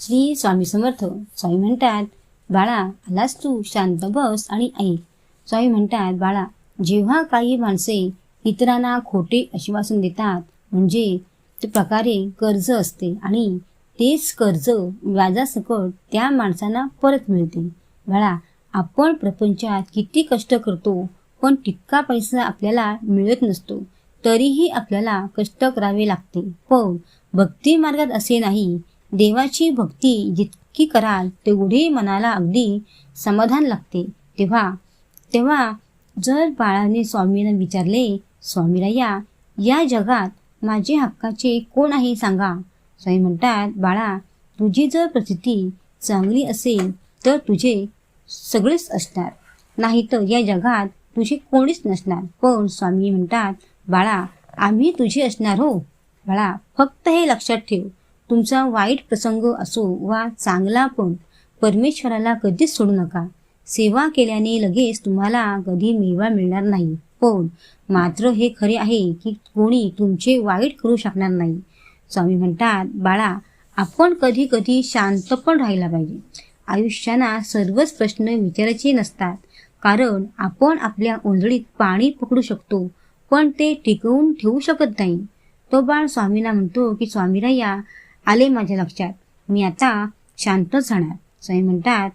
श्री स्वामी समर्थ. स्वामी म्हणतात बाळा आलास तू शांत बस आणि ऐक. स्वामी म्हणतात बाळा जेव्हा काही माणसे इतरांना खोटे आश्वासन देतात म्हणजे ते प्रकारे कर्ज असते आणि तेच कर्ज व्याजासकट त्या माणसांना परत मिळते. बाळा आपण प्रपंचात किती कष्ट करतो पण तितका पैसा आपल्याला मिळत नसतो तरीही आपल्याला कष्ट करावे लागते. पण भक्ती मार्गात असे नाही. देवाची भक्ती जितकी कराल तेवढी मनाला अगदी समाधान लागते. तेव्हा तेव्हा जर बाळाने स्वामींना विचारले स्वामीराया या जगात माझे हक्काचे कोण आहे सांगा? स्वामी म्हणतात बाळा तुझी जर प्रसिद्धी चांगली असेल तर तुझे सगळेच असणार. नाही तर या जगात तुझे कोणीच नसणार. पण स्वामी म्हणतात बाळा आम्ही तुझे असणार हो. बाळा फक्त हे लक्षात ठेव. तुमचा वाईट प्रसंग असो वा चांगला पण परमेश्वराला कधीच सोडू नका. सेवा केल्याने लगेच तुम्हाला कधी मेवा मिळणार नाही. पण मात्र हे खरे आहे की कोणी तुमचे वाईट करू शकणार नाही. स्वामी म्हणतात बाळा आपण कधी कधी शांत पण राहायला पाहिजे. आयुष्याना सर्वच प्रश्न विचारायचे नसतात. कारण आपण आपल्या ओंजळीत पाणी पकडू शकतो पण ते टिकवून ठेवू शकत नाही. तो बाळ स्वामींना म्हणतो की स्वामीराया आले माझ्या लक्षात. मी आता शांतच राहणार स्वामी म्हणतात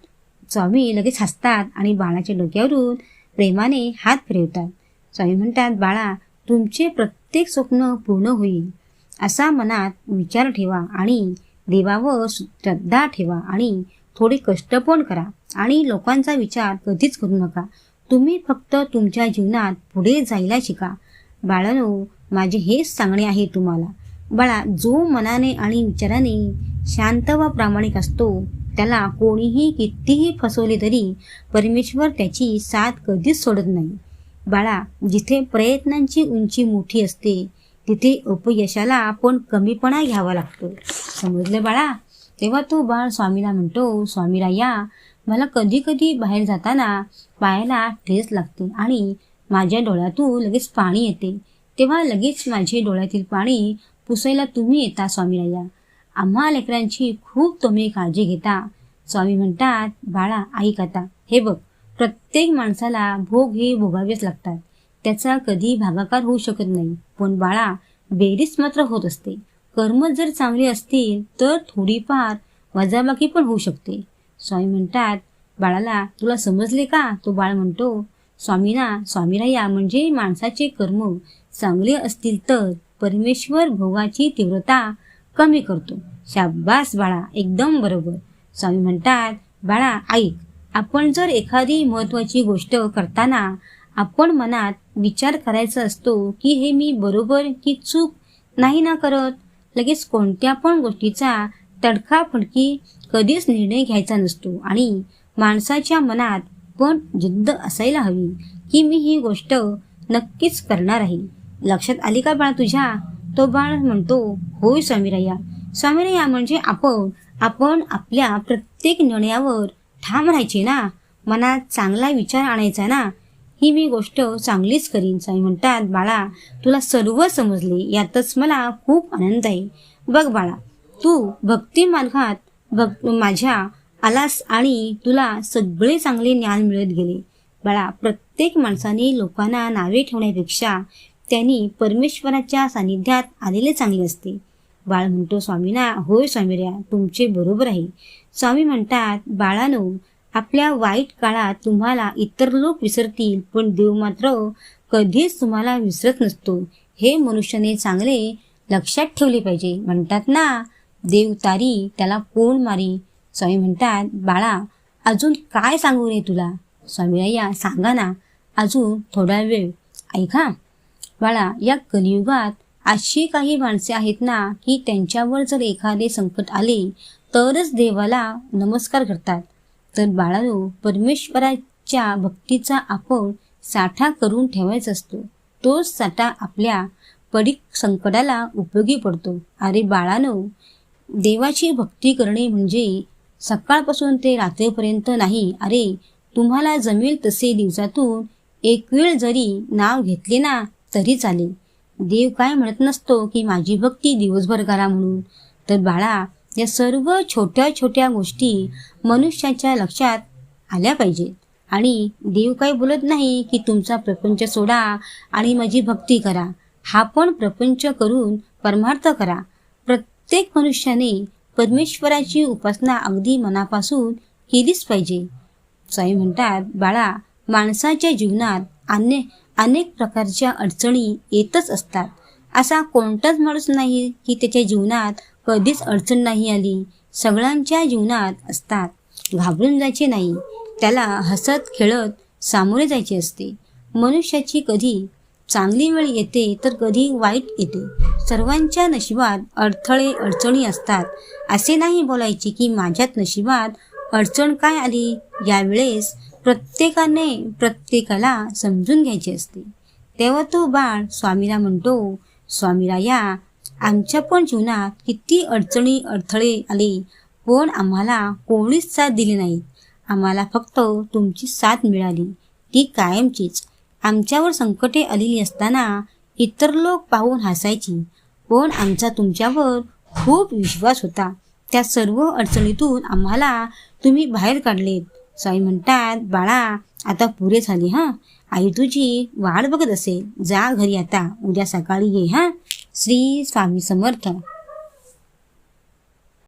स्वामी लगेच हसतात आणि बाळाच्या डोक्यावरून प्रेमाने हात फिरवतात. स्वामी म्हणतात बाळा तुमचे प्रत्येक स्वप्न पूर्ण होईल. असा मनात विचार ठेवा आणि देवावर श्रद्धा ठेवा आणि थोडे कष्ट पण करा आणि लोकांचा विचार कधीच करू नका. तुम्ही फक्त तुमच्या जीवनात पुढे जायला शिका. बाळानो माझे हेच सांगणे आहे तुम्हाला. बाळा जो मनाने आणि विचाराने शांत व प्रामाणिक असतो त्याला कोणीही कितीही फसवले तरी परमेश्वर त्याची साथ कधीच सोडत नाही. बाळा जिथे प्रयत्नांची उंची मोठी असते तिथे अपयशाला आपण कमीपणा घ्यावा लागतो. समजलं बाळा? तेव्हा तो बाळ स्वामीला म्हणतो स्वामीला या मला कधी कधी बाहेर जाताना पायाला ठेस लागते आणि माझ्या डोळ्यातून लगेच पाणी येते. तेव्हा लगेच माझे डोळ्यातील पाणी पुसायला तुम्ही येता स्वामीराया. आम्हा लेकरांची खूप तुम्ही काळजी घेता. स्वामी म्हणतात बाळा ऐक आता. हे बघ प्रत्येक माणसाला भोग हे भोगावेच लागतात. त्याचा कधी भागाकार होऊ शकत नाही. पण बाळा बेरीज मात्र होत असते. कर्म जर चांगली असतील तर थोडीफार वजाबाकी पण होऊ शकते. स्वामी म्हणतात बाळाला तुला समजले का? तो बाळ म्हणतो स्वामीना स्वामीराया म्हणजे माणसाचे कर्म चांगले असतील तर. परमेश्वर भोगाची तीव्रता कमी करतो. शाबास बाळा एकदम बरोबर. स्वामी म्हणतात बाळा ऐक आपण जर एखादी महत्वाची गोष्ट करताना आपण मनात विचार करायचा असतो की हे मी बरोबर की चूक नाही ना करत? लगेच कोणत्या पण गोष्टीचा तडकाफडकी कधीच निर्णय घ्यायचा नसतो आणि माणसाच्या मनात पण जिद्द असायला हवी की मी ही गोष्ट नक्कीच करणार आहे. लक्षात आली का बाळ तुझ्या? तो बाळ म्हणतो होय स्वामीराया. स्वामीराया म्हणजे आपण. आपण आपल्या प्रत्येक निर्णयावर ठाम राहायचे ना? मनात चांगला विचार आणायचा ना? ही मी गोष्ट चांगलीच करीन स्वामी म्हणतात. बाळा तुला सर्व समजले. यातच मला खूप आनंद आहे. बघ बाळा तू भक्ती मार्गात भक् माझ्या आलास आणि तुला सगळे चांगले ज्ञान मिळत गेले. बाळा प्रत्येक माणसाने लोकांना नावे ठेवण्यापेक्षा त्यांनी परमेश्वराच्या सानिध्यात आलेले चांगले असते. बाळ म्हणतो स्वामीना होय स्वामीऱ्या तुमचे बरोबर आहे. स्वामी म्हणतात बाळानो आपल्या वाईट काळात तुम्हाला इतर लोक विसरतील पण देव मात्र कधीच तुम्हाला विसरत नसतो. हे मनुष्याने चांगले लक्षात ठेवले पाहिजे. म्हणतात ना देव तारी त्याला कोण मारी? स्वामी म्हणतात बाळा अजून काय सांगू रे तुला? स्वामीराया सांगा ना अजून थोडा वेळ. ऐका. बाळा या कलियुगात अशी काही माणसे आहेत ना की त्यांच्यावर जर एखादे संकट आले तरच देवाला नमस्कार करतात. तर बाळानो परमेश्वराच्या भक्तीचा आपण साठा करून ठेवायचा असतो. तोच साठा आपल्या पडीक संकटाला उपयोगी पडतो. अरे बाळानो देवाची भक्ती करणे म्हणजे सकाळपासून ते रात्रीपर्यंत नाही. अरे तुम्हाला जमेल तसे दिवसातून एक वेळ जरी नाव घेतले ना तरी चालेल. देव काय म्हणत नसतो की माझी भक्ती दिवसभर करा म्हणून. तर बाळा या सर्व छोट्या छोट्या गोष्टी मनुष्याच्या लक्षात आल्या पाहिजेत. आणि देव काही बोलत नाही की तुमचा प्रपंच सोडा आणि माझी भक्ती करा. हा पण प्रपंच करून परमार्थ करा. प्रत्येक मनुष्याने परमेश्वराची उपासना अगदी मनापासून केलीच पाहिजे. स्वामी म्हणतात बाळा माणसाच्या जीवनात अन्य अनेक प्रकारच्या अडचणी येतच असतात. असा कोणताच माणूस नाही की त्याच्या जीवनात कधीच अडचण नाही आली. सगळ्यांच्या जीवनात असतात. घाबरून जायचे नाही. त्याला हसत खेळत सामोरे जायचे असते. मनुष्याची कधी चांगली वेळ येते तर कधी वाईट येते. सर्वांच्या नशिबात अडथळे अडचणी असतात. असे नाही बोलायचे की माझ्यात नशिबात अडचण काय आली? यावेळेस प्रत्येकाने प्रत्येकाला समजून घ्यायची असते. तेव्हा तो बाळ स्वामीला म्हणतो स्वामीराया आमच्या पण जीवनात किती अडचणी अडथळे आले पण आम्हाला कोणीच साथ दिली नाही. आम्हाला फक्त तुमची साथ मिळाली. ती कायमचीच. आमच्यावर संकटे आलेली असताना इतर लोक पाहून हसायची पण आमचा तुमच्यावर खूप विश्वास होता. त्या सर्व अडचणीतून आम्हाला तुम्ही बाहेर काढलेत. स्वामी म्हणतात बाळा आता पुरे झाले हां? आई तुझी वाट बघत असेल. जा घरी आता. उद्या सकाळी ये हां? श्री स्वामी समर्थ.